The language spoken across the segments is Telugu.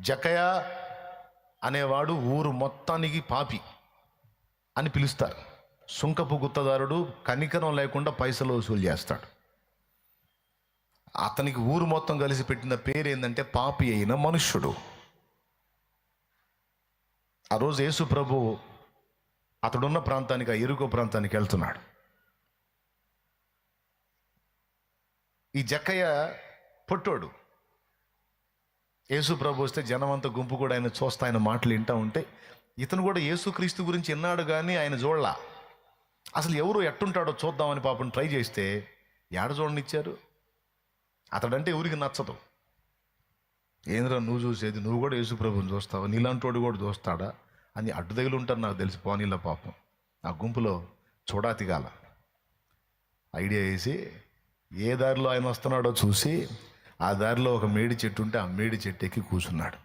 జకయ అనేవాడు ఊరు మొత్తానికి పాపి అని పిలుస్తారు. సుంకపు గుత్తదారుడు కనికరం లేకుండా పైసలు వసూలు చేస్తాడు. అతనికి ఊరు మొత్తం కలిసి పెట్టిన పేరు ఏంటంటే పాపి అయిన మనుష్యుడు. ఆ రోజు యేసు ప్రభు అతడున్న ప్రాంతానికి ఆ ఎరుకో ప్రాంతానికి వెళ్తున్నాడు. ఈ జక్కయ్య పొట్టోడు. యేసు ప్రభు వస్తే జనం అంతా గుంపు కూడా ఆయన చూస్తా ఆయన మాటలు వింటూ ఉంటే ఇతను కూడా యేసుక్రీస్తు గురించి విన్నాడు కానీ ఆయన చూడలా. అసలు ఎవరు ఎట్టుంటాడో చూద్దామని పాపం ట్రై చేస్తే ఏడ చూడనిచ్చారు అతడంటే ఎవరికి నచ్చదు. ఏంద్రా నువ్వు చూసేది? నువ్వు కూడా యేసుప్రభుని చూస్తావు? నీలాంటోడు కూడా చూస్తాడా? అని అడ్డు తగిలి ఉంటారు నాకు తెలిసి పోనీళ్ళ పాపం. ఆ గుంపులో చూడాతిగాల. ఐడియా వేసి ఏ దారిలో ఆయన వస్తున్నాడో చూసి ఆ దారిలో ఒక మేడి చెట్టు ఉంటే ఆ మేడి చెట్టు ఎక్కి కూర్చున్నాడు.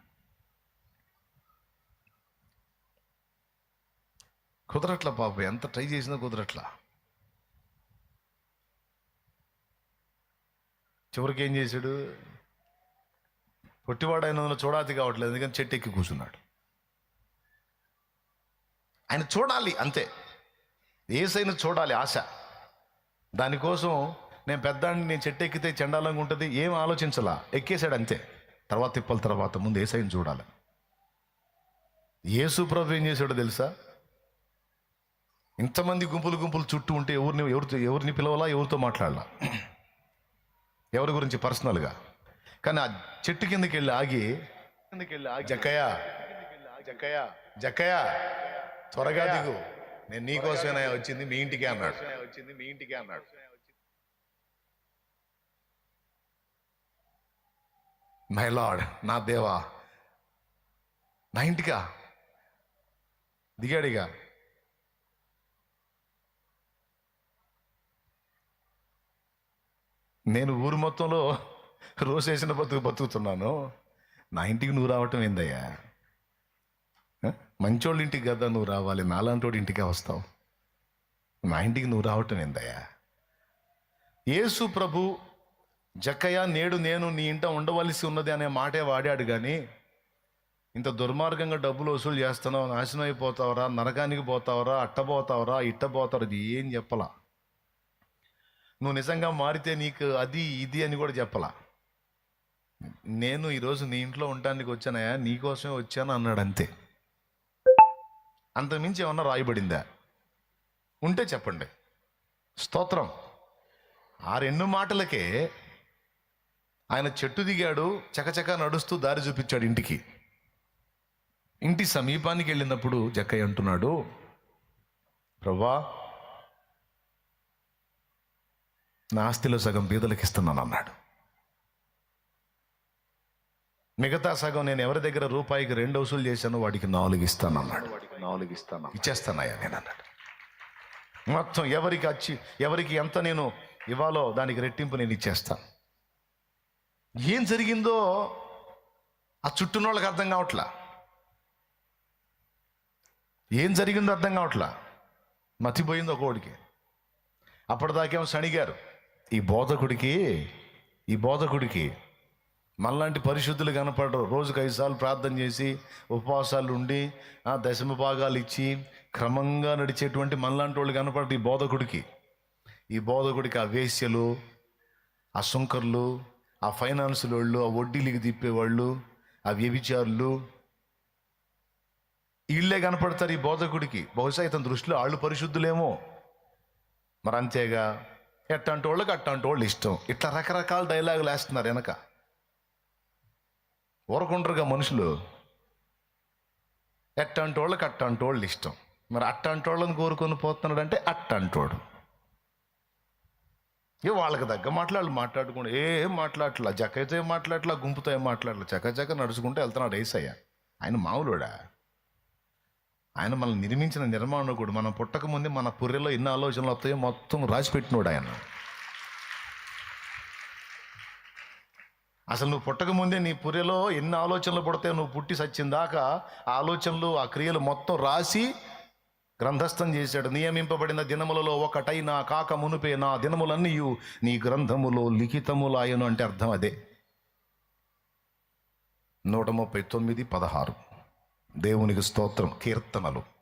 కుదరట్ల పాప ఎంత ట్రై చేసినా కుదరట్లా. చివరికి ఏం చేశాడు? పొట్టివాడు ఆయన చూడాతి కావట్లేదు ఎందుకని చెట్టు ఎక్కి కూర్చున్నాడు. ఆయన చూడాలి అంతే. ఏసైనా చూడాలి ఆశ. దానికోసం నేను పెద్దాన్ని నేను చెట్టు ఎక్కితే చెండాలంగా ఉంటుంది ఏం ఆలోచించలా? ఎక్కేశాడు అంతే. తర్వాత తిప్పల తర్వాత ముందు ఏసైని చూడాలి. యేసు ప్రభు ఏం చేశాడో తెలుసా? ఇంతమంది గుంపులు గుంపులు చుట్టూ ఉంటే ఎవరిని ఎవరితో ఎవరిని పిలవాలా ఎవరితో మాట్లాడాలా? ఎవరి గురించి? పర్సనల్గా. కానీ ఆ చెట్టు కిందకి వెళ్ళి ఆగి కిందకి వెళ్ళి ఆగి జక్కయ్య జక్కయ్య జక్కయ్య త్వరగా దిగు. నేను నీకోసమేనా వచ్చింది మీ ఇంటికే అన్నాడు. వచ్చింది మీ ఇంటికే అన్నాడు. మై లాడ్ నా దేవా నా ఇంటికా? దిగాడిగా నేను ఊరు మొత్తంలో రోసేసిన బతుకు బతుకుతున్నాను. నా ఇంటికి నువ్వు రావటం ఏందయ్యా? మంచోళ్ళ ఇంటికి కదా నువ్వు రావాలి నాలాంటోడి ఇంటికే వస్తావు. నా ఇంటికి నువ్వు రావటం ఏందయ్యా? యేసు ప్రభు జక్కయ్య నేడు నేను నీ ఇంట ఉండవలసి ఉన్నది అనే మాటే వాడాడు కానీ ఇంత దుర్మార్గంగా డబ్బులు వసూలు చేస్తున్నావు నాశనం అయిపోతావరా నరకానికి పోతావరా అట్టబోతావరా ఇట్టపోతావు అది ఏం చెప్పలా? నువ్వు నిజంగా మారితే నీకు అది ఇది అని కూడా చెప్పలా? నేను ఈరోజు నీ ఇంట్లో ఉండడానికి వచ్చానయా నీకోసమే వచ్చాను అన్నాడు అంతే. అంతకుమించి ఏమన్నా రాయబడిందా? ఉంటే చెప్పండి. స్తోత్రం. ఆ రెండు మాటలకే ఆయన చెట్టు దిగాడు చకచక నడుస్తూ దారి చూపించాడు ఇంటికి. ఇంటి సమీపానికి వెళ్ళినప్పుడు జక్కయ్య అంటున్నాడు ప్రభా నా ఆస్తిలో సగం బీదలకు ఇస్తున్నాను అన్నాడు. మిగతా సగం నేను ఎవరి దగ్గర రూపాయికి రెండు వసూలు చేశానో వాడికి నాలుగు ఇస్తాను అన్నాడు. నాలుగు ఇస్తాను ఇచ్చేస్తానయ్యా నేను అన్నాడు. మొత్తం ఎవరికి వచ్చి ఎవరికి ఎంత నేను ఇవ్వాలో దానికి రెట్టింపు నేను ఇచ్చేస్తాను. ఏం జరిగిందో ఆ చుట్టూన వాళ్ళకి అర్థం కావట్లా? ఏం జరిగిందో అర్థం కావట్లా? మతిపోయింది ఒకడికి అప్పటిదాకేమో సణిగారు ఈ బోధకుడికి ఈ బోధకుడికి మనలాంటి పరిశుద్ధులు కనపడరు. రోజుకు ఐదుసార్లు ప్రార్థన చేసి ఉపవాసాలు ఉండి ఆ దశమ భాగాలు ఇచ్చి క్రమంగా నడిచేటువంటి మనలాంటి వాళ్ళు కనపడరు ఈ బోధకుడికి. ఈ బోధకుడికి ఆ వేశ్యలు ఆ సుంకర్లు ఆ ఫైనాన్స్ వాళ్ళు ఆ వడ్డీలకి తిప్పేవాళ్ళు ఆ వ్యభిచారులు. వీళ్ళే కనపడతారు ఈ బోధకుడికి. బహుశా ఇతని దృష్టిలో వాళ్ళు పరిశుద్ధులేమో. మరి అంతేగా? ఎట్టంటి వాళ్ళకి అట్టంటి వాళ్ళు ఇష్టం. ఇట్లా రకరకాల డైలాగులు వేస్తున్నారు వెనక. ఊరకుండరుగా మనుషులు. ఎట్టంటి వాళ్ళకి అట్టంటి వాళ్ళు ఇష్టం. మరి అట్టంటి వాళ్ళని కోరుకొని పోతున్నాడు అంటే అట్టంటోడు. ఏ వాళ్ళకి తగ్గ మాట్లాడాలి మాట్లాడుకుంటే ఏం మాట్లాడట్లా? జకైతే ఏం మాట్లాడట్లా? గుంపుతో ఏం మాట్లాడలే చక్క చక్క నడుచుకుంటూ వెళ్తున్నాడు ఏసయ్య ఆయన మామూలుడా ఆయన మనల్ని నిర్మించిన నిర్మాణకుడు. మనం పుట్టకముందే మన పుర్రెలో ఎన్ని ఆలోచనలు వస్తాయో మొత్తం రాసిపెట్టినోడు ఆయన. అసలు నువ్వు పుట్టకముందే నీ పుర్రెలో ఎన్ని ఆలోచనలు పుడతాయో నువ్వు పుట్టి సచ్చిన దాకా ఆ ఆలోచనలు ఆ క్రియలు మొత్తం రాసి గ్రంథస్థం చేశాడు. నియమింపబడిన దినములలో ఒకటైనా కాక మునుపే నా దినములన్నీయు నీ గ్రంథములో లిఖితములాయను అంటే అర్థం అదే. నూట ముప్పై తొమ్మిది పదహారు. దేవునికి స్తోత్రం కీర్తనలు.